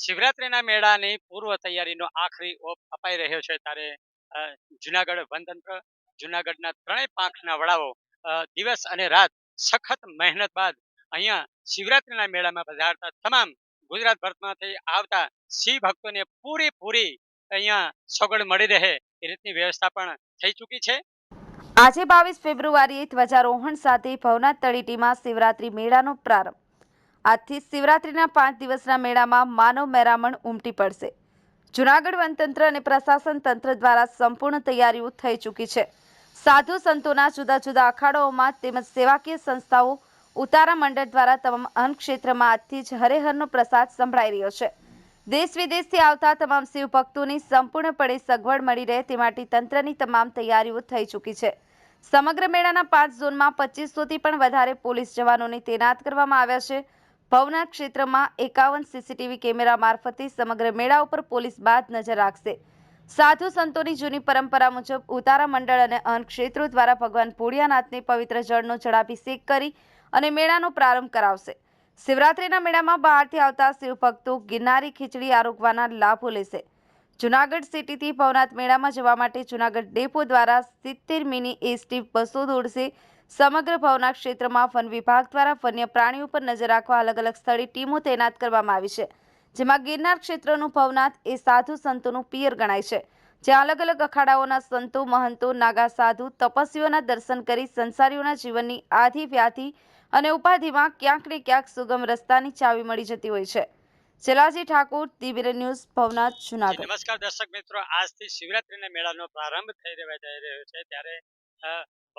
શિવરાત્રીના મેળાની પૂર્વ તૈયારીનો આખરી ઓપ અપાઈ રહ્યો છે ત્યારે જુનાગઢ વનતંત્ર, જુનાગઢના ત્રણેય પાંખના વડાઓ દિવસ અને રાત સખત મહેનત બાદ અહીંયા શિવરાત્રીના મેળામાં પધારતા તમામ ગુજરાત ભરતમાંથી આવતા શિવ ભક્તોને પૂરેપૂરી અહીંયા સગવડ મળી રહે એ રીતની વ્યવસ્થા પણ થઈ ચૂકી છે. આજે બાવીસ ફેબ્રુઆરીએ ધ્વજારોહણ સાથે ભવનાથ તળેટીમાં શિવરાત્રી મેળાનો પ્રારંભ. આજથી શિવરાત્રિના પાંચ દિવસના મેળામાં માનવ મેરામણ ઉમટી પડશે. જુનાગઢ વનતંત્ર અને પ્રશાસન તંત્ર દ્વારા સંપૂર્ણ તૈયારીઓ થઈ ચૂકી છે. સાધુ સંતોના જુદા જુદા અખાડાઓમાં તેમજ સેવાકીય સંસ્થાઓ ઉતારા મંડળ દ્વારા તમામ અન્ન ક્ષેત્રમાં આજથી જ હરેહરનો પ્રસાદ સંભળાઈ રહ્યો છે. દેશ વિદેશથી આવતા તમામ શિવ ભક્તોની સંપૂર્ણપણે સગવડ મળી રહે તે માટે તંત્રની તમામ તૈયારીઓ થઈ ચૂકી છે. સમગ્ર મેળાના પાંચ ઝોનમાં પચીસોથી પણ વધારે પોલીસ જવાનોને તૈનાત કરવામાં આવ્યા છે. ભવનાથ ક્ષેત્રમાં એકાવન સીસીટીવી કેમેરા મારફતે સમગ્ર મેળા ઉપર પોલીસ બાદ નજર રાખશે. સાધુ સંતોની જૂની પરંપરા મુજબ ઉતારા મંડળ અને અન્ન ક્ષેત્રો દ્વારા ભગવાન ભોળિયાનાથને પવિત્ર જળનો જળાભિષેક કરી અને મેળાનો પ્રારંભ કરાવશે. શિવરાત્રીના મેળામાં બહારથી આવતા શિવભક્તો ગિરનારી ખીચડી આરોગવાના લાભો લેશે. જુનાગઢ સિટીથી ભવનાથ મેળામાં જવા માટે જુનાગઢ ડેપો દ્વારા સિત્તેર મિની એસટી બસો દોડશે. સમગ્ર ભવના ક્ષેત્રમાં વન વિભાગ દ્વારા વન્ય પ્રાણીઓ પર નજર રાખવા અલગ અલગ સ્થળે ટીમો તૈનાત કરવામાં આવી છે જેમાં ગિરનાર ક્ષેત્રનું ભવનાથ એ સાધુ સંતોનું પિયર ગણાય છે જ્યાં અલગ અલગ અખાડાઓના સંતો મહંતો નાગા સાધુ તપસ્વીઓના દર્શન કરી સંસારીઓના જીવનની આધિ વ્યાધિ અને ઉપાધિમાં ક્યાંક ને ક્યાંક સુગમ રસ્તાની ચાવી મળી જતી હોય છે. Chelaji Thakor TV news Bhavnath Junagadh. નમસ્કાર દર્શક મિત્રો. આજથી શિવરાત્રીના મેળાનો પ્રારંભ થઈ જઈ રહ્યો છે. ત્યારે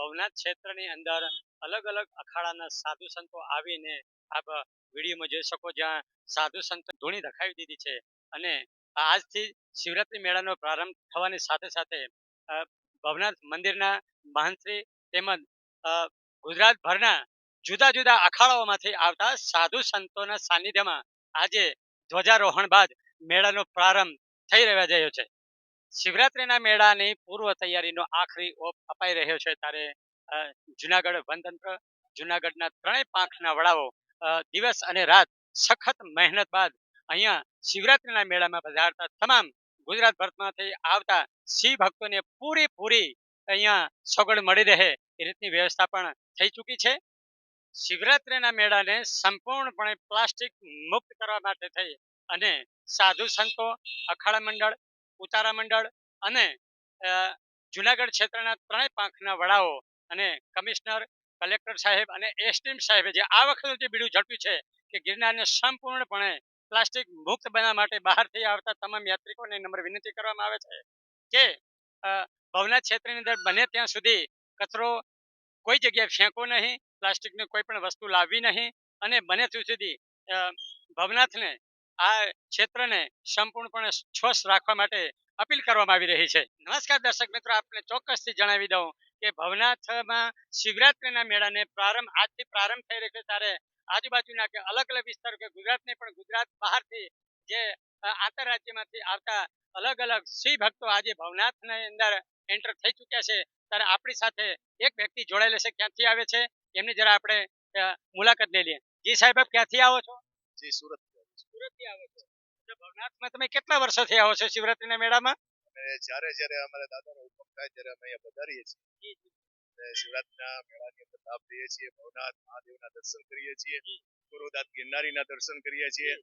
ભવનાથ ક્ષેત્રની અંદર અલગ અલગ અખાડાના સાધુ સંતો આવીને આપ વિડીયોમાં જોઈ શકો જ્યાં સાધુ સંતો ધૂણી રખાવી દીધી છે. અને આજથી શિવરાત્રી મેળાનો પ્રારંભ થવાની સાથે સાથે ભવનાથ મંદિરના મહંત્રી તેમજ ગુજરાતભરના જુદા જુદા અખાડાઓમાંથી આવતા સાધુ સંતોના સાનિધ્યમાં આજે ધ્વજારોહણ બાદ મેળાનો પ્રારંભ થઈ રહ્યા જયો છે. શિવરાત્રીના મેળાની પૂર્વ તૈયારીનો આખરી ઓપ અપાઈ રહ્યો છે ત્યારે જુનાગઢ વનતંત્ર, જુનાગઢના ત્રણેય પાંખના વડાઓ દિવસ અને રાત સખત મહેનત બાદ અહીંયા શિવરાત્રીના મેળામાં પધારતા તમામ ગુજરાત ભરતમાંથી આવતા શિવ ભક્તોને પૂરેપૂરી અહીંયા સગવડ મળી રહે એ રીતની વ્યવસ્થા પણ થઈ ચૂકી છે. શિવરાત્રીના મેળાને સંપૂર્ણપણે પ્લાસ્ટિક મુક્ત કરવા માટે થઈ અને સાધુ સંતો, અખાડા મંડળ ઉતારા મંડળ અને જુનાગઢ ક્ષેત્રના ત્રણેય પાંખના વડાઓ અને કમિશનર, કલેક્ટર સાહેબ અને એસટીમ સાહેબે જે આ વખતે જે બીડું ઝડપ્યું છે કે ગિરનારને સંપૂર્ણપણે પ્લાસ્ટિક મુક્ત બનાવવા માટે બહારથી આવતા તમામ યાત્રિકોને નમ્ર વિનંતી કરવામાં આવે છે કે ભવનાથ ક્ષેત્રની અંદર બને ત્યાં સુધી કચરો કોઈ જગ્યાએ ફેંકો નહીં, પ્લાસ્ટિકની કોઈ પણ વસ્તુ લાવવી નહીં અને બને ત્યાં સુધી ભવનાથને આ ક્ષેત્રને સંપૂર્ણપણે સ્વચ્છ રાખવા માટે અપીલ કરવામાં આવી રહી છે. નમસ્કાર દર્શક મિત્રો, આપને ચોક્કસથી જણાવી દઉં કે ભવનાથમાં શિવરાત્રીના મેળાને પ્રારંભ, આજથી પ્રારંભ થઈ રહ્યો છે ત્યારે આજુબાજુના કે અલગ અલગ વિસ્તારો કે ગુજરાત નહીં પણ ગુજરાત બહારથી જે આંતરરાજ્યમાંથી આવતા અલગ અલગ શિવ ભક્તો આજે ભવનાથની અંદર એન્ટર થઈ ચૂક્યા છે. ત્યારે આપણી સાથે એક વ્યક્તિ જોડાયેલ છે, ક્યાંથી આવે છે? એમની જરા આપણે મુલાકાત લઈ લઈએ. જી સાહેબ, આપ ક્યાંથી આવો છો? જી, સુરત. સુરતથી આવો છો. તો ભવનાથમાં તમે કેટલા વર્ષોથી આવો છો શિવરાત્રીના મેળામાં? અને જ્યારે જ્યારે અમારા દાદાનો હુકમ થાય ત્યારે અમે અહીંયા પધારીએ છીએ. અને શિવરાત્રીના મેળાની અંદર લાભ લઈએ છીએ ભવનાથ મહાદેવના દર્શન કરીએ છીએ ગુરુદાત ગિરનારીના દર્શન કરીએ છીએ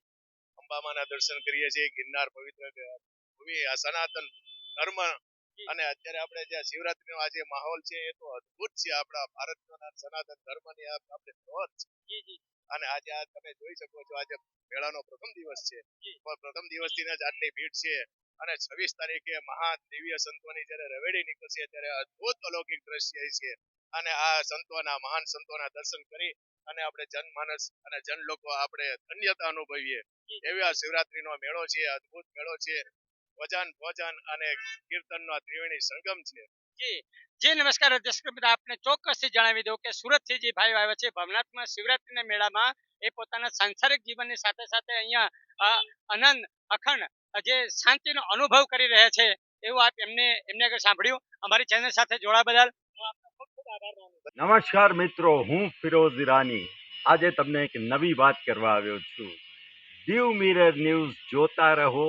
અંબામાના દર્શન કરીએ છીએ ગિરનાર પવિત્ર ભૂમિ આ સનાતન ધર્મ. અને અત્યારે આપણે જે શિવરાત્રીનો આજે માહોલ છે એ તો અદ્ભુત છે આપણા ભારતના સનાતન ધર્મની આ આપણે ધોર છે. અને આજે આ તમે જોઈ શકો છો આજે મેળાનો પ્રથમ દિવસ છે. પ્રથમ દિવસથી જ આટલી ભીડ છે. અને છવ્વીસ તારીખે મહાન દિવ્ય સંતોની જયારે રવેડી નીકળશે ત્યારે અદભુત અલૌકિક દ્રશ્ય છે અને આ સંતોના મહાન સંતોના દર્શન કરી અને આપણે જનમાનસ અને જન લોકો આપણે ધન્યતા અનુભવીએ. એવી આ શિવરાત્રીનો મેળો છે અદ્ભુત મેળો છે. ભજન ભોજન અને કીર્તનનો ત્રિવેણી સંગમ છે. જી. જી, નમસ્કાર. દર્શક મિત્રો આપને ચોક્કસથી જણાવી દઉં કે સુરતથી જે ભાઈઓ આવ્યા છે ભવનાથમાં શિવરાત્રીના મેળામાં, એ પોતાના સાંસારિક જીવનની સાથે સાથે અહીંયા અનંત અખંડ, જે શાંતિનો અનુભવ કરી રહ્યા છે, એવું આપ એમને એમને આગળ સાંભળ્યું. અમારી ચેનલ સાથે જોડા બદલ નમસ્કાર મિત્રો, હું ફિરોઝ ઈરાની. આજે તમને એક નવી વાત કરવા આવ્યો છું. દીવ મિરર ન્યૂઝ જોતા રહો